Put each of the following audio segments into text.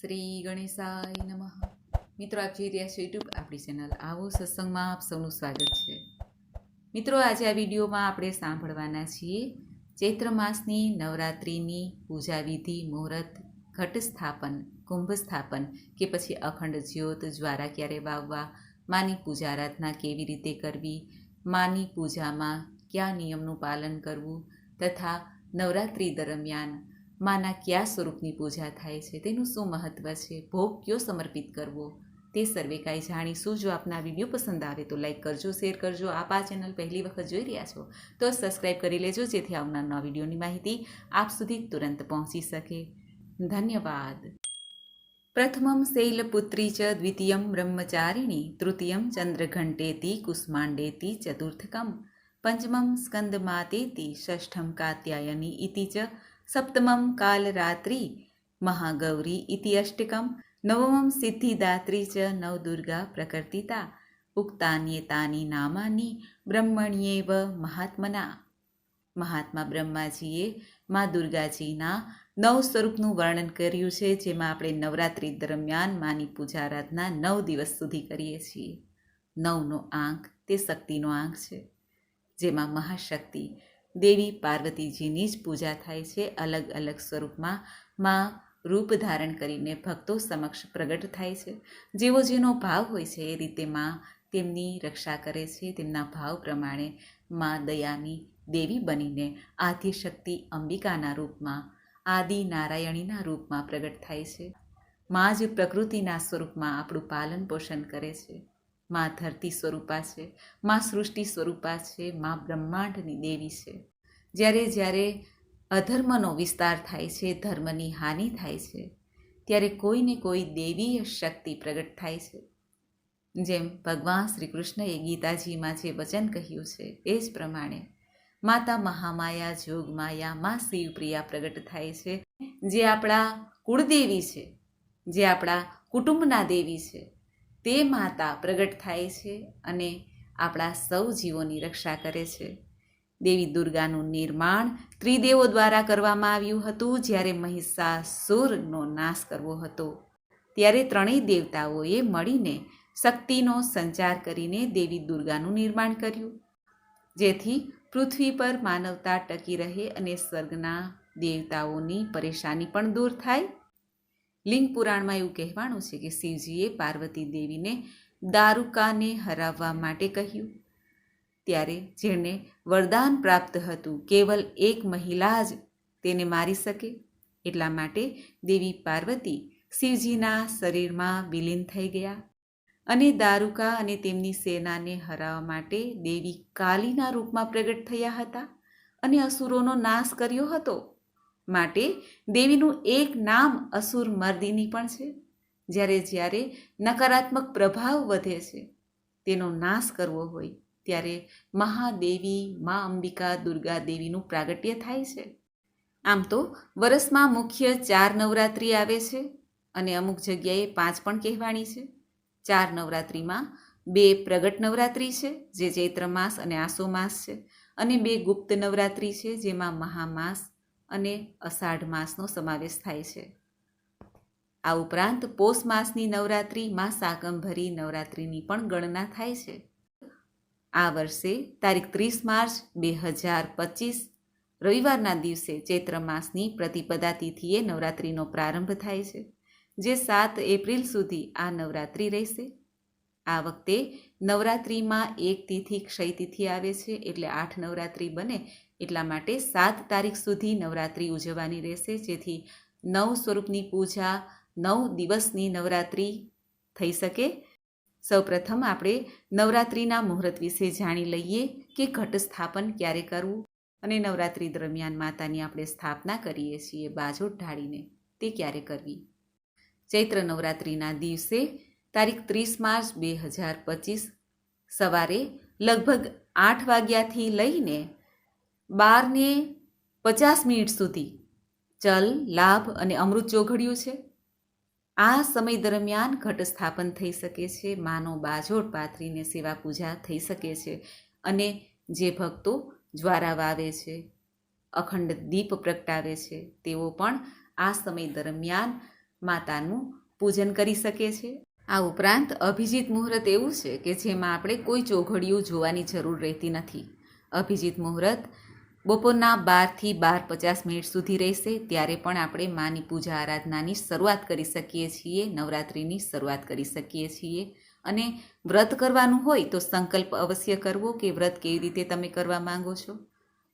શ્રી ગણેશાય નમઃ. મિત્રો, આપ જોઈ રહ્યા છો યુટ્યુબ આપણી ચેનલ આવો સત્સંગમાં આપ સૌનું સ્વાગત છે. મિત્રો, આજે આ વિડીયોમાં આપણે સાંભળવાના છીએ ચૈત્ર માસની નવરાત્રિની પૂજા વિધિ મુહૂર્ત ઘટ સ્થાપન કુંભ સ્થાપન કે પછી અખંડ જ્યોત, જ્વારા ક્યારે વાવવા, માની પૂજા આરાધના કેવી રીતે કરવી, માની પૂજામાં કયા નિયમનું પાલન કરવું તથા નવરાત્રિ દરમિયાન માના કયા સ્વરૂપની પૂજા થાય છે? તેનું શું મહત્ત્વ છે? ભોગ કયો સમર્પિત કરવો? તે સર્વે કાંઈ જાણીશું જો આપના વીડિયો પસંદ આવે તો લાઈક કરજો, શેર કરજો. આપ આ ચેનલ પહેલી વખત જોઈ રહ્યા છો તો સબસ્ક્રાઈબ કરી લેજો જેથી આવનાર નવા વિડીયોની માહિતી આપ સુધી તુરંત પહોંચી શકે. ધન્યવાદ. પ્રથમમ શૈલપુત્રી ચ, દ્વિતીયમ બ્રહ્મચારિણી, તૃતીયમ ચંદ્રઘંટેતિ, કુષ્માંડેતી, ચતુર્થકમ, પંચમમ સ્કંદમાતેતિ, ષષ્ઠમ કાત્યાયની ઇતિ ચ સપ્તમમ કાલરાત્રિ મહાગૌરી ઇતિ અષ્ટકમ નવમમ સિદ્ધિદાત્રી ચ નવદુર્ગા પ્રકર્તિતા ઉક્તાન્યેતાની નામાની બ્રહ્મણ્યેવ મહાત્મના મહાત્મા બ્રહ્માજીએ મા દુર્ગાજીના નવ સ્વરૂપનું વર્ણન કર્યું છે, જેમાં આપણે નવરાત્રિ દરમિયાન માની પૂજા આરાધના નવ દિવસ સુધી કરીએ છીએ. નવનો આંક તે શક્તિનો આંક છે, જેમાં મહાશક્તિ દેવી પાર્વતીજીની જ પૂજા થાય છે. અલગ અલગ સ્વરૂપમાં માં રૂપ ધારણ કરીને ભક્તો સમક્ષ પ્રગટ થાય છે. જેવો જેનો ભાવ હોય છે એ રીતે માં તેમની રક્ષા કરે છે. તેમના ભાવ પ્રમાણે માં દયાની દેવી બનીને આદિશક્તિ અંબિકાના રૂપમાં, આદિ નારાયણીના રૂપમાં પ્રગટ થાય છે. માં જ પ્રકૃતિના સ્વરૂપમાં આપણું પાલન પોષણ કરે છે. માં ધરતી સ્વરૂપા છે, માં સૃષ્ટિ સ્વરૂપા છે, માં બ્રહ્માંડની દેવી છે. જ્યારે જ્યારે અધર્મનો વિસ્તાર થાય છે, ધર્મની હાનિ થાય છે, ત્યારે કોઈને કોઈ દેવીય શક્તિ પ્રગટ થાય છે. જેમ ભગવાન શ્રી કૃષ્ણએ ગીતાજીમાં જે વચન કહ્યું છે, એ જ પ્રમાણે માતા મહામાયા જોગમાયા માં શિવપ્રિયા પ્રગટ થાય છે, જે આપણા કુળદેવી છે, જે આપણા કુટુંબના દેવી છે. તે માતા પ્રગટ થાય છે અને આપણા સૌ જીવોની રક્ષા કરે છે. દેવી દુર્ગાનું નિર્માણ ત્રિદેવો દ્વારા કરવામાં આવ્યું હતું જ્યારે મહિષાસુરનો નાશ કરવો હતો. ત્યારે ત્રણેય દેવતાઓએ મળીને શક્તિનો સંચાર કરીને દેવી દુર્ગાનું નિર્માણ કર્યું, જેથી પૃથ્વી પર માનવતા ટકી રહે અને સ્વર્ગના દેવતાઓની પરેશાની પણ દૂર થાય. લિંગ પુરાણમાં એવું કહેવાનું છે કે શિવજીએ પાર્વતી દેવીને દારૂકાને હરાવવા માટે કહ્યું. ત્યારે જેણે વરદાન પ્રાપ્ત હતું, કેવલ એક મહિલા જ તેને મારી શકે, એટલા માટે દેવી પાર્વતી શિવજીના શરીરમાં વિલીન થઈ ગયા અને દારૂકા અને તેમની સેનાને હરાવવા માટે દેવી કાલીના રૂપમાં પ્રગટ થયા હતા અને અસુરોનો નાશ કર્યો હતો. માટે દેવીનું એક નામ અસુર મર્દિની પણ છે. જ્યારે જ્યારે નકારાત્મક પ્રભાવ વધે છે, તેનો નાશ કરવો હોય, ત્યારે મહાદેવી મા અંબિકા દુર્ગા દેવીનું પ્રાગટ્ય થાય છે. આમ તો વરસમાં મુખ્ય ચાર નવરાત્રિ આવે છે અને અમુક જગ્યાએ પાંચ પણ કહેવાની છે. ચાર નવરાત્રિમાં બે પ્રગટ નવરાત્રિ છે, જે ચૈત્ર માસ અને આસો માસ છે અને બે ગુપ્ત નવરાત્રિ છે, જેમાં મહામાસ અને અષાઢ માસનો સમાવેશ થાય છે. આ ઉપરાંત પોષ માસની નવરાત્રિ, માં શાકંભરી નવરાત્રિની પણ ગણના થાય છે. આ વર્ષે તારીખ ત્રીસ માર્ચ બે હજાર પચીસ, રવિવારના દિવસે ચૈત્ર માસની પ્રતિપદા તિથિએ નવરાત્રિનો પ્રારંભ થાય છે, જે સાત એપ્રિલ સુધી આ નવરાત્રિ રહેશે. આ વખતે નવરાત્રિમાં એક તિથિ ક્ષય તિથિ આવે છે, એટલે આઠ નવરાત્રિ બને એટલા માટે સાત તારીખ સુધી નવરાત્રિ ઉજવવાની રહેશે. જેથી નવ સ્વરૂપની પૂજા, નવ દિવસની નવરાત્રિ થઈ શકે. સૌપ્રથમ આપણે નવરાત્રિના મુહૂર્ત વિશે જાણી લઈએ કે ઘટ સ્થાપન ક્યારે કરવું અને નવરાત્રિ દરમિયાન માતાની આપણે સ્થાપના કરીએ છીએ બાજોટ ઢાળીને તે ક્યારે કરવી. ચૈત્ર નવરાત્રિના દિવસે તારીખ ત્રીસ માર્ચ બે હજાર પચીસ સવારે લગભગ આઠ વાગ્યાથી લઈને બારને પચાસ મિનિટ સુધી ચલ, લાભ અને અમૃત ચોઘડ્યું છે? આ સમય દરમિયાન ઘટ સ્થાપન થઈ શકે છે, માનો બાજોટ પાથરીને સેવા પૂજા થઈ શકે છે અને જે ભક્તો જ્વારા વાવે છે, અખંડ દીપ પ્રગટાવે છે, તેઓ પણ આ સમય દરમિયાન માતાનું પૂજન કરી શકે છે. આ ઉપરાંત અભિજીત મુહૂર્ત એવું છે કે જેમાં આપણે કોઈ ચોઘડિયું જોવાની જરૂર રહેતી નથી. અભિજીત મુહૂર્ત બપોરના બારથી બાર પચાસ મિનિટ સુધી રહેશે, ત્યારે પણ આપણે માની પૂજા આરાધનાની શરૂઆત કરી શકીએ છીએ, નવરાત્રિની શરૂઆત કરી શકીએ છીએ. અને વ્રત કરવાનું હોય તો સંકલ્પ અવશ્ય કરવો કે વ્રત કેવી રીતે તમે કરવા માંગો છો.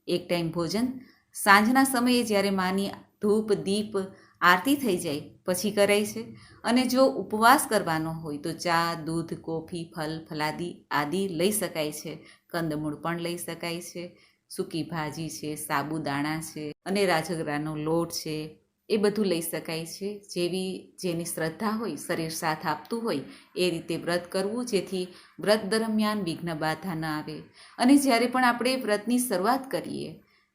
એક ટાઈમ ભોજન. સાંજના સમયે જ્યારે માની ધૂપ, દીપ, આરતી થઈ જાય, પછી કરાય છે. અને જો ઉપવાસ કરવાનો હોય તો ચા, દૂધ, કોફી, ફલ, ફલાદી આદિ લઈ શકાય છે. કંદમૂળ પણ લઈ શકાય છે. સૂકી ભાજી છે, સાબુદાણા છે અને રાજગરાનો લોટ છે, એ બધું લઈ શકાય છે. જેવી જેની શ્રદ્ધા હોય, શરીર સાથ આપતું હોય, એ રીતે વ્રત કરવું જેથી વ્રત દરમિયાન વિઘ્ન બાધા ન આવે. અને જ્યારે પણ આપણે વ્રતની શરૂઆત કરીએ,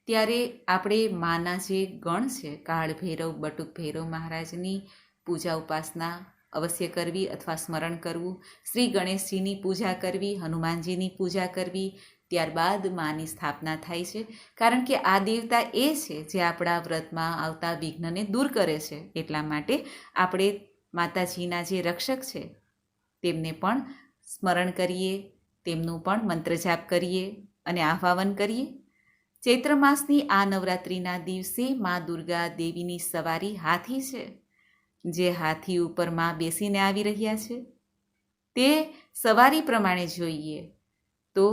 ત્યારે આપણે માના જે ગણ છે, કાળ ભૈરવ, બટુક ભૈરવ મહારાજની પૂજા ઉપાસના અવશ્ય કરવી અથવા સ્મરણ કરવું, શ્રી ગણેશજીની પૂજા કરવી, હનુમાનજીની પૂજા કરવી ત્યારબાદ માની સ્થાપના થાય છે. કારણ કે આ દેવતા એ છે જે આપણા વ્રતમાં આવતા વિઘ્નને દૂર કરે છે. એટલા માટે આપણે માતાજીના જે રક્ષક છે, તેમને પણ સ્મરણ કરીએ, તેમનું પણ મંત્ર જાપ કરીએ અને આહ્વાન કરીએ. ચૈત્ર માસની આ નવરાત્રિના દિવસે મા દુર્ગા દેવીની સવારી હાથી છે, જે હાથી ઉપર મા બેસીને આવી રહ્યા છે. તે સવારી પ્રમાણે જોઈએ તો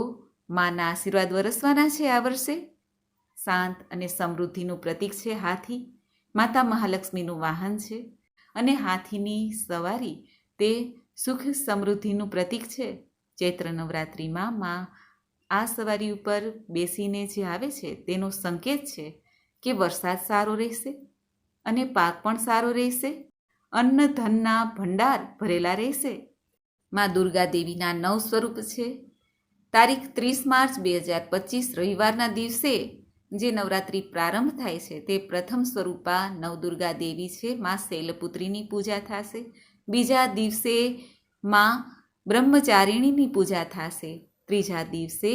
માના આશીર્વાદ વરસવાના છે આ વર્ષે. શાંત અને સમૃદ્ધિનું પ્રતીક છે હાથી. માતા મહાલક્ષ્મીનું વાહન છે અને હાથીની સવારી તે સુખ સમૃદ્ધિનું પ્રતીક છે. ચૈત્ર નવરાત્રિમાં મા આ સવારી ઉપર બેસીને જે આવે છે તેનો સંકેત છે કે વરસાદ સારો રહેશે અને પાક પણ સારો રહેશે. અન્ન ધનના ભંડાર ભરેલા રહેશે. માં દુર્ગા દેવીના નવ સ્વરૂપ છે. તારીખ ત્રીસ માર્ચ બે હજાર પચીસ રવિવારના દિવસે જે નવરાત્રિ પ્રારંભ થાય છે તે પ્રથમ સ્વરૂપા નવદુર્ગા દેવી છે. મા શૈલપુત્રીની પૂજા થશે. બીજા દિવસે મા બ્રહ્મચારિણીની પૂજા થશે. ત્રીજા દિવસે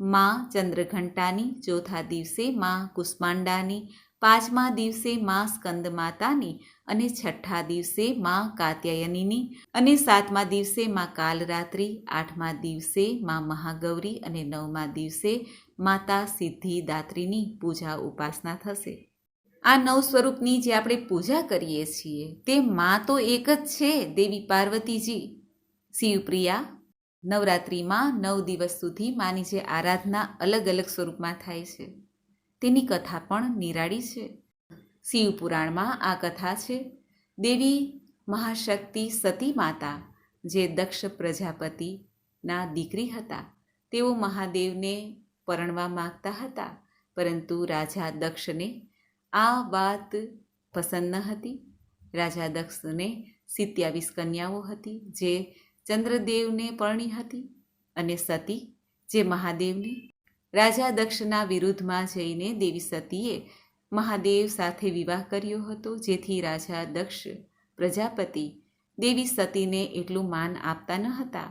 માં ચંદ્રઘંટાની ચોથા દિવસે, માં કુષ્માંડાની પાંચમા દિવસે, માં સ્કંદ માતાની અને છઠ્ઠા દિવસે, માં કાત્યાયનીની અને સાતમા દિવસે, માં કાલરાત્રિ, આઠમા દિવસે, માં મહાગૌરી અને નવમા દિવસે, માતા સિદ્ધિદાત્રીની પૂજા ઉપાસના થશે. આ નવ સ્વરૂપની જે આપણે પૂજા કરીએ છીએ, તે માં તો એક જ છે, દેવી પાર્વતીજી. શિવપ્રિયા નવરાત્રિમાં નવ દિવસ સુધી માની જે આરાધના અલગ અલગ સ્વરૂપમાં થાય છે. તેની કથા પણ નિરાળી છે. શિવ પુરાણમાં આ કથા છે. દેવી મહાશક્તિ સતી માતા, જે દક્ષ પ્રજાપતિના દીકરી હતા. તેઓ મહાદેવને પરણવા માગતા હતા, પરંતુ રાજા દક્ષને આ વાત પસંદ ન હતી. રાજા દક્ષને સિત્યાવીસ કન્યાઓ હતી, જે ચંદ્રદેવને પરણી હતી અને સતી જે મહાદેવને રાજા દક્ષના વિરુદ્ધમાં જઈને દેવી સતીએ મહાદેવ સાથે વિવાહ કર્યો હતો, જેથી રાજા દક્ષ પ્રજાપતિ દેવી સતીને એટલું માન આપતા ન હતા.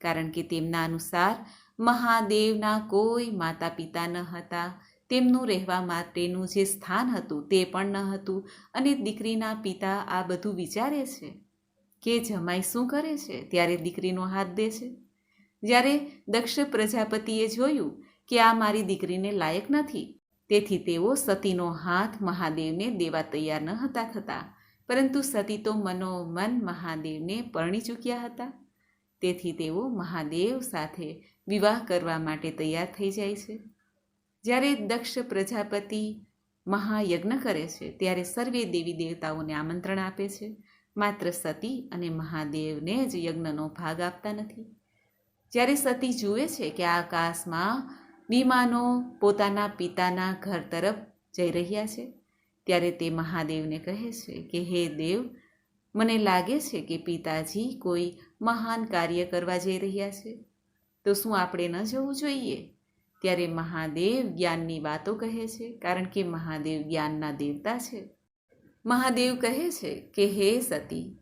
કારણ કે તેમના અનુસાર મહાદેવના કોઈ માતા પિતા ન હતા. તેમનું રહેવા માટેનું જે સ્થાન હતું તે પણ ન હતું અને દીકરીના પિતા આ બધું વિચારે છે. કે જમાઈ શું કરે છે? ત્યારે દીકરીનો હાથ દે છે. જ્યારે દક્ષ પ્રજાપતિએ જોયું કે આ મારી દીકરીને લાયક નથી, તેથી તેઓ સતીનો હાથ મહાદેવને દેવા તૈયાર ન હતા થતા, પરંતુ સતી તો મનોમન મહાદેવને પરણી ચૂક્યા હતા. તેથી તેઓ મહાદેવ સાથે વિવાહ કરવા માટે તૈયાર થઈ જાય છે. જ્યારે દક્ષ પ્રજાપતિ મહાયજ્ઞ કરે છે, ત્યારે સર્વે દેવી દેવતાઓને આમંત્રણ આપે છે. માત્ર સતી અને મહાદેવને જ યજ્ઞનો ભાગ આપતા નથી. જ્યારે સતી જુએ છે કે આકાશમાં વિમાનો પોતાના પિતાના ઘર તરફ જઈ રહ્યા છે, ત્યારે તે મહાદેવને કહે છે કે, હે દેવ, મને લાગે છે કે પિતાજી કોઈ મહાન કાર્ય કરવા જઈ રહ્યા છે. તો શું આપણે ન જવું જોઈએ? ત્યારે મહાદેવ જ્ઞાનની વાતો કહે છે, કારણ કે મહાદેવ જ્ઞાનના દેવતા છે. મહાદેવ કહે છે કે, હે સતી,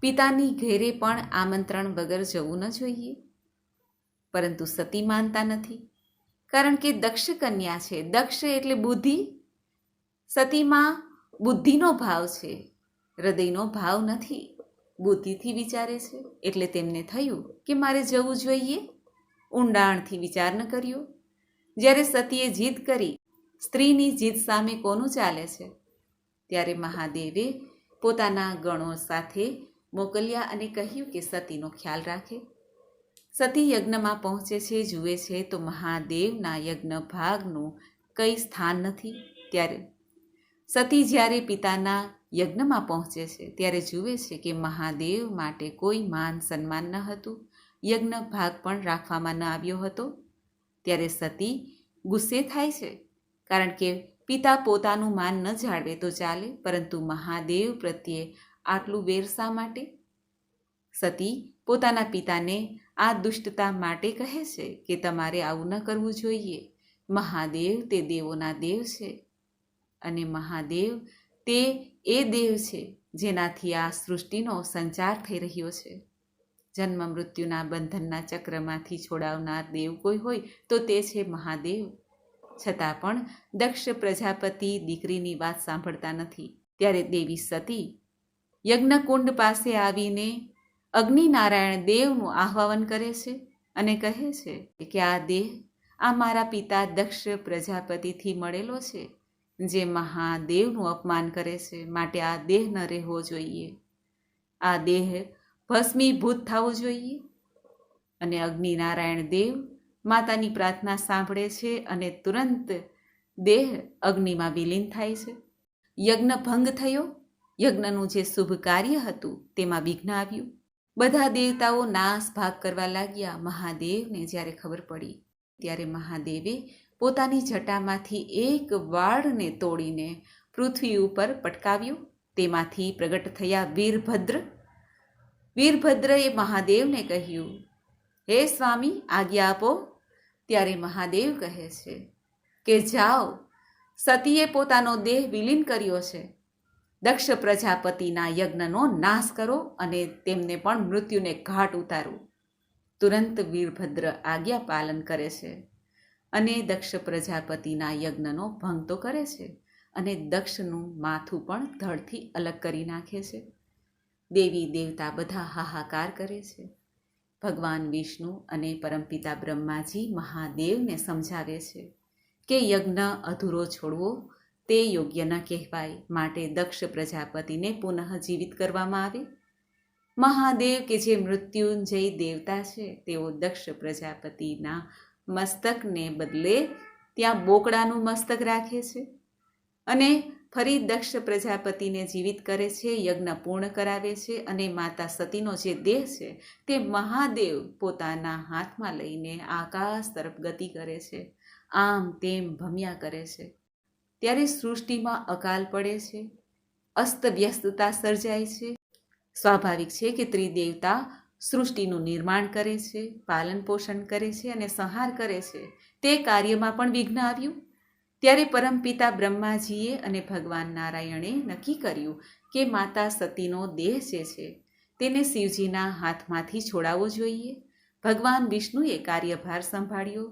પિતાની ઘેરે પણ આમંત્રણ વગર જવું ન જોઈએ. પરંતુ સતી માનતા નથી. કારણ કે દક્ષ કન્યા છે. દક્ષ એટલે બુદ્ધિ. સતીમાં બુદ્ધિનો ભાવ છે. હૃદયનો ભાવ નથી. બુદ્ધિથી વિચારે છે. એટલે તેમને થયું કે મારે જવું જોઈએ. ઊંડાણથી વિચાર ન કર્યો. જ્યારે સતીએ જીદ કરી, સ્ત્રીની જીદ સામે કોનું ચાલે છે? ત્યારે મહાદેવે પોતાના ગણો સાથે મોકલ્યા અને કહ્યું કે સતીનો ખ્યાલ રાખે. સતી યજ્ઞમાં પહોંચે છે, જુએ છે, તો મહાદેવના યજ્ઞ ભાગનું કંઈ સ્થાન નથી. ત્યારે સતી જ્યારે પિતાના યજ્ઞમાં પહોંચે છે, ત્યારે જુએ છે કે મહાદેવ માટે કોઈ માન સન્માન ન હતું. યજ્ઞ ભાગ પણ રાખવામાં ન આવ્યો હતો. ત્યારે સતી ગુસ્સે થાય છે, કારણ કે પિતા પોતાનું માન ન જાળવે તો ચાલે, પરંતુ મહાદેવ પ્રત્યે આટલું વેર શા માટે? સતી, પોતાના પિતાને આ દુષ્ટતા માટે કહે છે કે તમારે આવું ન કરવું જોઈએ. મહાદેવ તે દેવોના દેવ છે અને મહાદેવ તે એ દેવ છે જેનાથી આ સૃષ્ટિનો સંચાર થઈ રહ્યો છે. જન્મ મૃત્યુના બંધનના ચક્રમાંથી છોડાવનાર દેવ કોઈ હોય તો તે છે મહાદેવ. છતાં પણ દક્ષ પ્રજાપતિ દીકરીની વાત સાંભળતા નથી. ત્યારે દેવી સતી યજ્ઞકુંડ પાસે આવીને અગ્નિનારાયણ દેવનું આહ્વાન કરે છે અને કહે છે કે આ દેહ આ મારા પિતા દક્ષ પ્રજાપતિથી મળેલો છે, જે મહાદેવનું અપમાન કરે છે, માટે આ દેહ ન રહેવો જોઈએ. આ દેહ ભસ્મીભૂત થવો જોઈએ. અને અગ્નિનારાયણ દેવ માતાની પ્રાર્થના સાંભળે છે અને તુરંત દેહ અગ્નિમાં વિલીન થાય છે. યજ્ઞ ભંગ થયો. યજ્ઞનું જે શુભ કાર્ય હતું તેમાં વિઘ્ન આવ્યું. બધા દેવતાઓ નાશ ભાગ કરવા લાગ્યા. મહાદેવને જ્યારે ખબર પડી, ત્યારે મહાદેવે પોતાની જટામાંથી એક વાળને તોડીને પૃથ્વી ઉપર પટકાવ્યો. તેમાંથી પ્રગટ થયા વીરભદ્ર. વીરભદ્રએ મહાદેવને કહ્યું, હે સ્વામી, આજ્ઞા આપો ત્યારે મહાદેવ કહે છે કે જાઓ, સતીએ પોતાનો દેહ વિલીન કર્યો છે. દક્ષ પ્રજાપતિના યજ્ઞનો નાશ કરો અને તેમને પણ મૃત્યુને ઘાટ ઉતારો. તુરંત વીરભદ્ર આજ્ઞા પાલન કરે છે અને દક્ષ પ્રજાપતિના યજ્ઞનો ભંગ તો કરે છે અને દક્ષનું માથું પણ ધડથી અલગ કરી નાખે છે. દેવી દેવતા બધા હાહાકાર કરે છે. ભગવાન વિષ્ણુ અને પરમપિતા બ્રહ્માજી મહાદેવને સમજાવે છે કે યજ્ઞ અધૂરો છોડવો તે યોગ્ય ન કહેવાય. માટે દક્ષ પ્રજાપતિને પુનઃ જીવિત કરવામાં આવે. મહાદેવ કે જે મૃત્યુંજય દેવતા છે, તેઓ દક્ષ પ્રજાપતિના મસ્તકને બદલે ત્યાં બોકડાનું મસ્તક રાખે છે અને ફરી દક્ષ પ્રજાપતિને જીવિત કરે છે, યજ્ઞ પૂર્ણ કરાવે છે અને માતા સતીનો જે દેહ છે તે મહાદેવ પોતાના હાથમાં લઈને આકાશ તરફ ગતિ કરે છે. આમ તેમ ભમ્યા કરે છે. ત્યારે સૃષ્ટિમાં અકાલ પડે છે. અસ્તવ્યસ્તતા સર્જાય છે. સ્વાભાવિક છે કે ત્રિદેવતા સૃષ્ટિનું નિર્માણ કરે છે પાલન પોષણ કરે છે અને સંહાર કરે છે. તે કાર્યમાં પણ વિઘ્ન આવ્યું? ત્યારે પરમપિતા બ્રહ્માજીએ અને ભગવાન નારાયણે નક્કી કર્યું કે માતા સતીનો દેહ જે છે, તેને શિવજીના હાથમાંથી છોડાવવો જોઈએ. ભગવાન વિષ્ણુએ કાર્યભાર સંભાળ્યો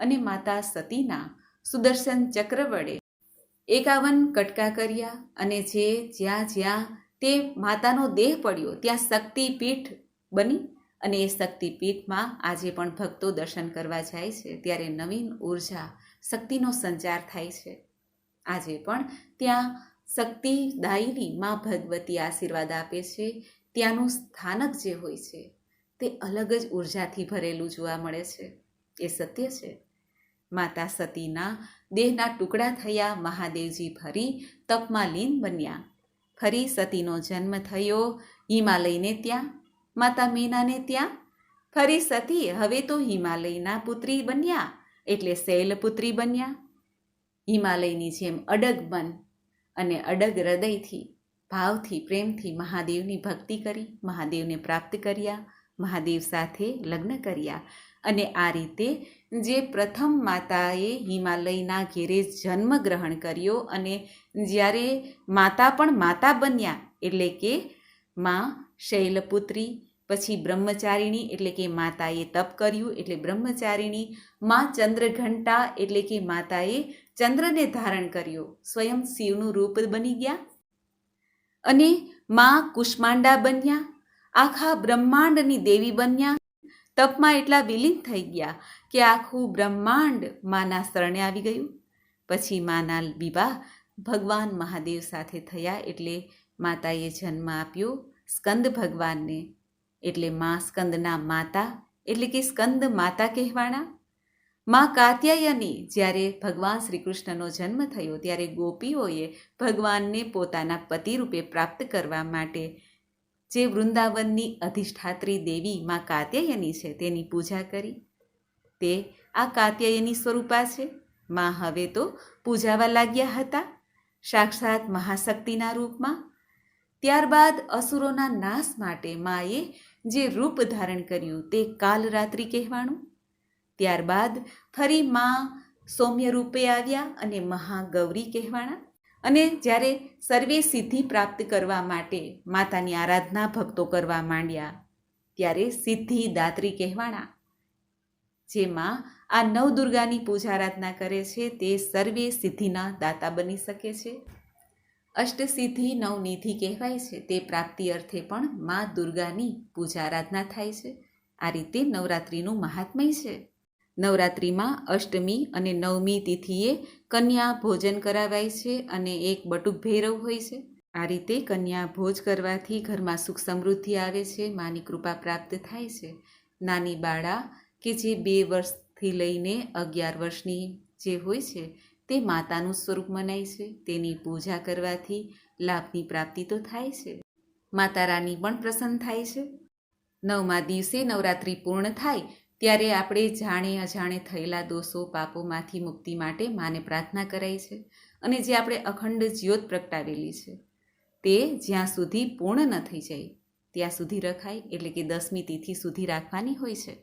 અને માતા સતીના સુદર્શન ચક્ર વડે એકાવન કટકા કર્યા અને જે જ્યાં જ્યાં તે માતાનો દેહ પડ્યો, ત્યાં શક્તિપીઠ બની અને એ શક્તિપીઠમાં આજે પણ ભક્તો દર્શન કરવા જાય છે. ત્યારે નવીન ઊર્જા શક્તિનો સંચાર થાય છે. આજે પણ ત્યાં શક્તિદાયીની મા ભગવતી આશીર્વાદ આપે છે. ત્યાંનું સ્થાનક જે હોય છે, તે અલગ જ ઉર્જાથી ભરેલું જોવા મળે છે. એ સત્ય છે. માતા સતીના દેહના ટુકડા થયા, મહાદેવજી ફરી તપમાં લીન બન્યા. ફરી સતીનો જન્મ થયો, હિમાલયને ત્યાં. માતા મીનાને ત્યાં. ફરી સતી હવે તો હિમાલયના પુત્રી બન્યા. એટલે શૈલપુત્રી બન્યા. હિમાલયની જેમ અડગ મન અને અડગ હૃદયથી, ભાવથી, પ્રેમથી મહાદેવની ભક્તિ કરી, મહાદેવને પ્રાપ્ત કર્યા, મહાદેવ સાથે લગ્ન કર્યા. અને આ રીતે જે પ્રથમ માતાએ હિમાલયના ઘેરે જન્મ ગ્રહણ કર્યો અને જ્યારે માતા પણ માતા બન્યા એટલે કે માં શૈલપુત્રી પછી બ્રહ્મચારિણી એટલે કે માતાએ તપ કર્યું એટલે બ્રહ્મચારિણી માં ચંદ્રઘંટા એટલે કે માતાએ ચંદ્રને ધારણ કર્યો. સ્વયં શિવનું રૂપ બની ગયા. અને માં કુષ્માંડા બન્યા. આખા બ્રહ્માંડની દેવી બન્યા. તપમાં એટલા વિલીન થઈ ગયા કે આખું બ્રહ્માંડ માના શરણે આવી ગયું. પછી માના વિવાહ ભગવાન મહાદેવ સાથે થયા એટલે માતાએ જન્મ આપ્યો સ્કંદ ભગવાનને. એટલે મા સ્કંદના માતા, એટલે કે સ્કંદ માતા કહેવાણા. મા કાત્યાયની જ્યારે ભગવાન શ્રી કૃષ્ણનો જન્મ થયો ત્યારે ગોપીઓએ ભગવાનને પોતાના પતિ રૂપે પ્રાપ્ત કરવા માટે જે વૃંદાવનની અધિષ્ઠાત્રી દેવી મા કાત્યાયની છે તેની પૂજા કરી. તે આ કાત્યાયની સ્વરૂપા છે. મા હવે તો પૂજાવા લાગ્યા હતા, સાક્ષાત મહાશક્તિના રૂપમાં. ત્યારબાદ અસુરોના નાશ માટે માએ જે રૂપ ધારણ કર્યું તે કાલરાત્રિ કહેવાનું ત્યારબાદ ફરી મા સૌમ્ય રૂપે આવ્યા અને મહાગૌરી કહેવાણા. અને જ્યારે સર્વે સિદ્ધિ પ્રાપ્ત કરવા માટે માતાની આરાધના ભક્તો કરવા માંડ્યા, ત્યારે સિદ્ધિ દાત્રી કહેવાણા. જેમાં આ નવદુર્ગાની પૂજા આરાધના કરે છે તે સર્વે સિદ્ધિના દાતા બની શકે છે. અષ્ટસિદ્ધિ નવનિધિ કહેવાય છે. તે પ્રાપ્તિ અર્થે પણ મા દુર્ગાની પૂજા આરાધના થાય છે. આ રીતે નવરાત્રિનું મહાત્મય છે. નવરાત્રિમાં અષ્ટમી અને નવમી તિથિએ કન્યા ભોજન કરાવાય છે અને એક બટુક ભૈરવ હોય છે. આ રીતે કન્યા ભોજ કરવાથી ઘરમાં સુખ સમૃદ્ધિ આવે છે, માની કૃપા પ્રાપ્ત થાય છે. નાની બાળા કે જે બે વર્ષથી લઈને અગિયાર વર્ષની જે હોય છે તે માતાનું સ્વરૂપ મનાય છે. તેની પૂજા કરવાથી લાભની પ્રાપ્તિ તો થાય છે. માતા રાની પણ પ્રસન્ન થાય છે. નવમા દિવસે નવરાત્રિ પૂર્ણ થાય ત્યારે આપણે જાણે અજાણે થયેલા દોષો, પાપોમાંથી મુક્તિ માટે માને પ્રાર્થના કરાય છે અને જે આપણે અખંડ જ્યોત પ્રગટાવેલી છે તે જ્યાં સુધી પૂર્ણ ન થઈ જાય, ત્યાં સુધી રખાય એટલે કે દસમી તિથિ સુધી રાખવાની હોય છે.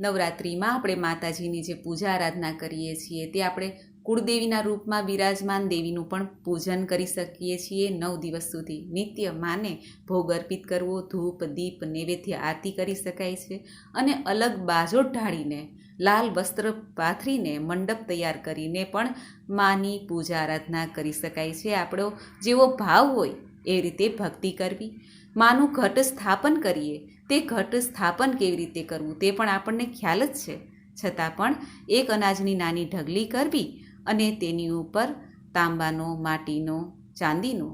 નવરાત્રિમાં આપણે માતાજીની જે પૂજા આરાધના કરીએ છીએ તે આપણે કુળદેવીના રૂપમાં બિરાજમાન દેવીનું પણ પૂજન કરી શકીએ છીએ નવ દિવસ સુધી. નિત્ય માને ભોગ અર્પિત કરવો, ધૂપ, દીપ, નૈવેદ્ય આરતી કરી શકાય છે અને અલગ બાજો ઢાળીને, લાલ વસ્ત્ર પાથરીને મંડપ તૈયાર કરીને પણ માની પૂજા આરાધના કરી શકાય છે. આપણો જેવો ભાવ હોય એ રીતે ભક્તિ કરવી. માનું ઘટ સ્થાપન કરીએ, તે ઘટ સ્થાપન કેવી રીતે કરવું તે પણ આપણને ખ્યાલ જ છે. છતાં પણ એક અનાજની નાની ઢગલી કરવી અને તેની ઉપર તાંબાનો, માટીનો, ચાંદીનો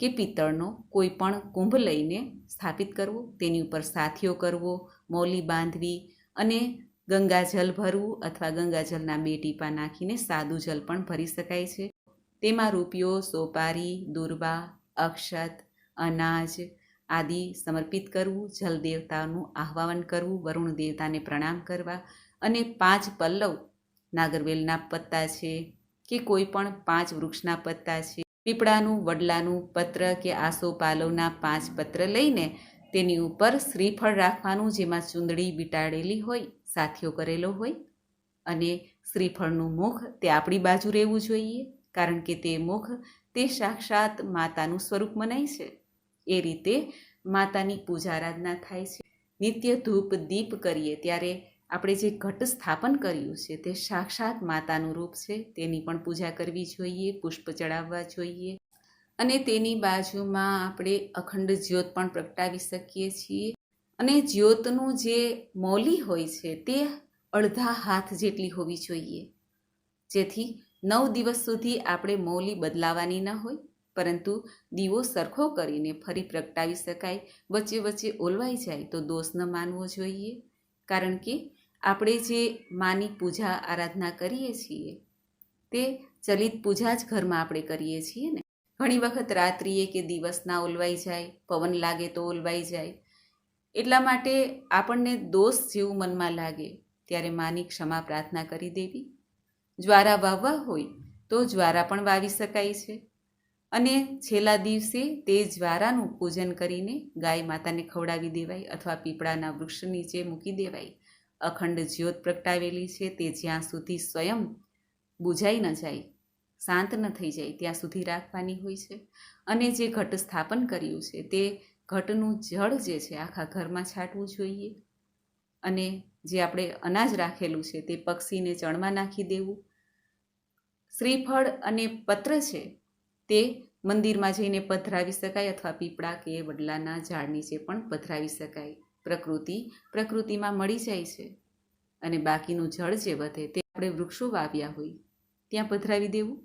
કે પિત્તળનો કોઈ પણ કુંભ લઈને સ્થાપિત કરવો, તેની ઉપર સાથીઓ કરવો, મૌલી બાંધવી અને ગંગાજલ ભરવું અથવા ગંગાજલના બે ટીપા નાખીને સાદું જલ પણ ભરી શકાય છે. તેમાં રૂપિયો, સોપારી દુર્વા અક્ષત, અનાજ આદિ સમર્પિત કરવું, જલ દેવતાનું આહ્વાન કરવું, વરુણ દેવતાને પ્રણામ કરવા અને પાંચ પલ્લવ નાગરવેલના પત્તા છે કે કોઈ પણ પાંચ વૃક્ષના પત્તા છે? પીપળાનું, વડલાનું પત્ર કે આસો પાલવના પાંચ પત્ર લઈને તેની ઉપર શ્રીફળ રાખવાનું જેમાં ચૂંદડી બીટાડેલી હોય, સાથીઓ કરેલો હોય? અને શ્રીફળનું મુખ તે આપણી બાજુ રહેવું જોઈએ, કારણ કે તે મુખ તે સાક્ષાત માતાનું સ્વરૂપ મનાય છે. એ રીતે માતાની પૂજા આરાધના થાય છે. નિત્ય ધૂપ દીપ કરીએ ત્યારે આપણે જે ઘટ સ્થાપન કર્યું છે તે સાક્ષાત માતાનું રૂપ છે. તેની પણ પૂજા કરવી જોઈએ, પુષ્પ ચડાવવા જોઈએ અને તેની બાજુમાં આપણે અખંડ જ્યોત પણ પ્રગટાવી શકીએ છીએ. અને જ્યોતનું જે મૌલી હોય છે તે અડધા હાથ જેટલી હોવી જોઈએ. જેથી નવ દિવસ સુધી આપણે મૌલી બદલાવાની ન હોય, પરંતુ દીવો સરખો કરીને ફરી પ્રગટાવી શકાય. વચ્ચે વચ્ચે ઓલવાઈ જાય તો દોષ ન માનવો જોઈએ. કારણ કે આપણે જે માની પૂજા આરાધના કરીએ છીએ, તે ચલિત પૂજા જ ઘરમાં આપણે કરીએ છીએ ને. ઘણી વખત રાત્રિએ કે દિવસના ઓલવાઈ જાય, પવન લાગે તો ઓલવાઈ જાય. એટલા માટે આપણને દોષ જેવું મનમાં લાગે, ત્યારે માની ક્ષમા પ્રાર્થના કરી દેવી. જ્વારા વાવવા હોય, તો જ્વારા પણ વાવી શકાય છે. અને છેલ્લા દિવસે તે જ્વારાનું પૂજન કરીને ગાય માતાને ખવડાવી દેવાય અથવા પીપળાના વૃક્ષ નીચે મૂકી દેવાય. અખંડ જ્યોત પ્રગટાવેલી છે, તે જ્યાં સુધી સ્વયં બુઝાઈ ન જાય, શાંત ન થઈ જાય, ત્યાં સુધી રાખવાની હોય છે. અને જે ઘટ સ્થાપન કર્યું છે, તે ઘટનું જળ જે છે, આખા ઘરમાં છાંટવું જોઈએ. અને જે આપણે અનાજ રાખેલું છે, તે પક્ષીને ચણમાં નાખી દેવું. શ્રીફળ અને પત્ર છે, તે મંદિરમાં જઈને પધરાવી શકાય અથવા પીપળા કે વડલાના ઝાડ નીચે પણ પધરાવી શકાય. પ્રકૃતિ પ્રકૃતિમાં મળી જાય છે અને બાકીનું જળ જે વધે તે આપણે વૃક્ષો વાવ્યા હોય, ત્યાં પધરાવી દેવું.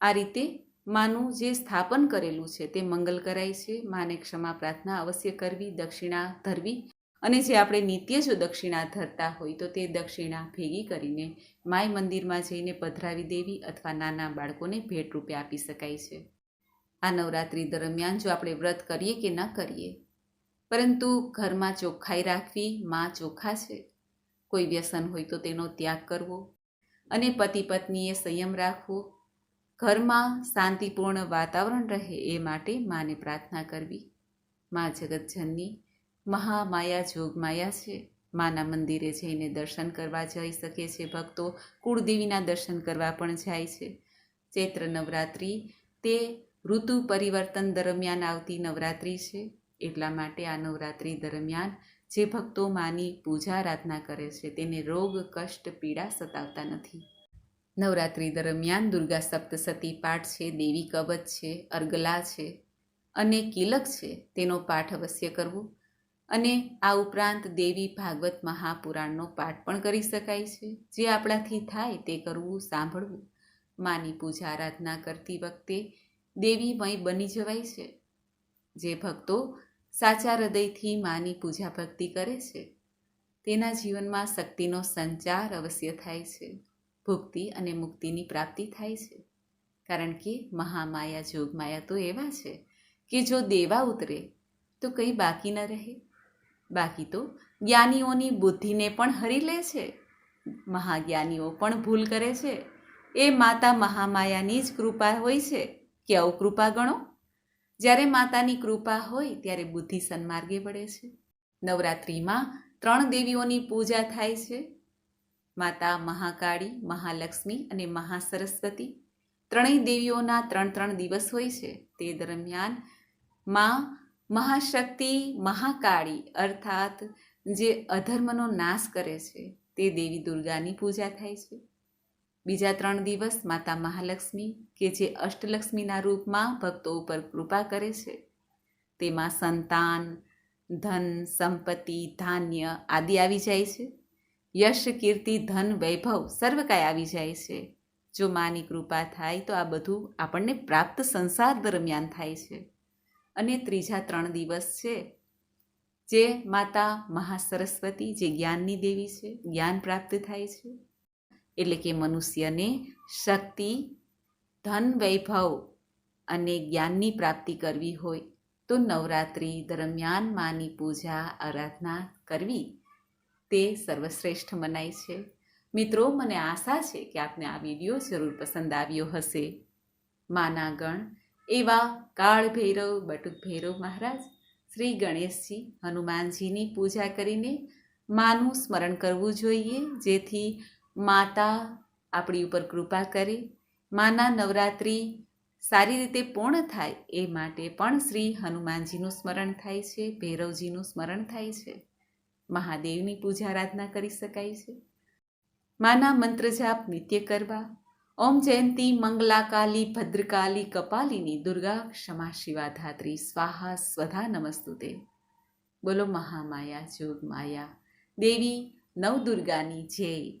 આ રીતે માનું જે સ્થાપન કરેલું છે તે મંગલ કરાય છે, માને ક્ષમા પ્રાર્થના અવશ્ય કરવી, દક્ષિણા ધરવી અને જે આપણે નિત્ય જો દક્ષિણા ધરતા હોય તો તે દક્ષિણા ભેગી કરીને માય મંદિરમાં જઈને પધરાવી દેવી અથવા નાના બાળકોને ભેટ રૂપે આપી શકાય છે. આ નવરાત્રિ દરમિયાન જો આપણે વ્રત કરીએ કે ન કરીએ પરંતુ ઘરમાં ચોખ્ખાઈ રાખવી માં ચોખ્ખા છે. કોઈ વ્યસન હોય તો તેનો ત્યાગ કરવો અને પતિ પત્નીએ સંયમ રાખવો. ઘરમાં શાંતિપૂર્ણ વાતાવરણ રહે એ માટે માને પ્રાર્થના કરવી. મા જગતજનની મહામાયા જોગમાયા છે. માના મંદિરે જઈને દર્શન કરવા જઈ શકે છે. ભક્તો કુળદેવીના દર્શન કરવા પણ જાય છે. ચૈત્ર નવરાત્રિ તે ઋતુ પરિવર્તન દરમિયાન આવતી નવરાત્રિ છે. એટલા માટે આ નવરાત્રિ દરમિયાન જે ભક્તો માની પૂજા આરાધના કરે છે, તેને રોગ, કષ્ટ, પીડા સતાવતા નથી. નવરાત્રિ દરમિયાન દુર્ગા સપ્તસતી પાઠ છે, દેવી કવચ છે, અર્ગલા છે અને કિલક છે, તેનો પાઠ અવશ્ય કરવો. અને આ ઉપરાંત દેવી ભાગવત મહાપુરાણનો પાઠ પણ કરી શકાય છે. જે આપણાથી થાય તે કરવું, સાંભળવું. માની પૂજા આરાધના કરતી વખતે દેવીમય બની જવાય છે. જે ભક્તો સાચા હૃદયથી માની પૂજા ભક્તિ કરે છે. તેના જીવનમાં શક્તિનો સંચાર અવશ્ય થાય છે. ભુક્તિ અને મુક્તિની પ્રાપ્તિ થાય છે. કારણ કે મહામાયા જોગમાયા તો એવા છે કે જો દેવા ઉતરે, તો કંઈ બાકી ન રહે. બાકી તો જ્ઞાનીઓની બુદ્ધિને પણ હરી લે છે. મહાજ્ઞાનીઓ પણ ભૂલ કરે છે. એ માતા મહામાયાની જ કૃપા હોય છે. કે અવકૃપા ગણો? જ્યારે માતાની કૃપા હોય ત્યારે બુદ્ધિ સન્માર્ગે વળે છે. નવરાત્રિમાં ત્રણ દેવીઓની પૂજા થાય છે. માતા મહાકાળી, મહાલક્ષ્મી અને મહાસરસ્વતી. ત્રણેય દેવીઓના ત્રણ ત્રણ દિવસ હોય છે. તે દરમિયાનમાં મહાશક્તિ મહાકાળી અર્થાત જે અધર્મનો નાશ કરે છે, તે દેવી દુર્ગાની પૂજા થાય છે. બીજા ત્રણ દિવસ માતા મહાલક્ષ્મી કે જે અષ્ટલક્ષ્મીના રૂપમાં ભક્તો ઉપર કૃપા કરે છે. તેમાં સંતાન, ધન, સંપત્તિ, ધાન્ય આદિ આવી જાય છે. યશ, કીર્તિ, ધન, વૈભવ સર્વ કાંઈ આવી જાય છે. જો માની કૃપા થાય તો આ બધું આપણને પ્રાપ્ત સંસાર દરમિયાન થાય છે. અને ત્રીજા ત્રણ દિવસ છે જે માતા મહાસરસ્વતી જે જ્ઞાનની દેવી છે, જ્ઞાન પ્રાપ્ત થાય છે. એટલે કે મનુષ્યને શક્તિ, ધન, વૈભવ અને જ્ઞાનની પ્રાપ્તિ કરવી હોય તો નવરાત્રિ દરમિયાન માની પૂજા, આરાધના કરવી તે સર્વશ્રેષ્ઠ મનાય છે. મિત્રો, મને આશા છે કે આપને આ વીડિયો જરૂર પસંદ આવ્યો હશે. માના ગણ એવા કાળ ભૈરવ બટુક ભૈરવ મહારાજ, શ્રી ગણેશજી હનુમાનજીની પૂજા કરીને માનું સ્મરણ કરવું જોઈએ, જેથી માતા આપણી ઉપર કૃપા કરે, માના નવરાત્રિ સારી રીતે પૂર્ણ થાય એ માટે પણ શ્રી હનુમાનજીનું સ્મરણ થાય છે, ભૈરવજીનું સ્મરણ થાય છે. મહાદેવની પૂજા આરાધના કરી શકાય છે. માના મંત્ર જાપ નિત્ય કરવા, ઓમ જયંતી મંગલાકાલી ભદ્રકાલી કપાલિની દુર્ગા ક્ષમા શિવા ધાત્રી સ્વાહા સ્વધા નમસ્તુતે. બોલો મહામાયા જોગ માયા દેવી નવદુર્ગાની જય.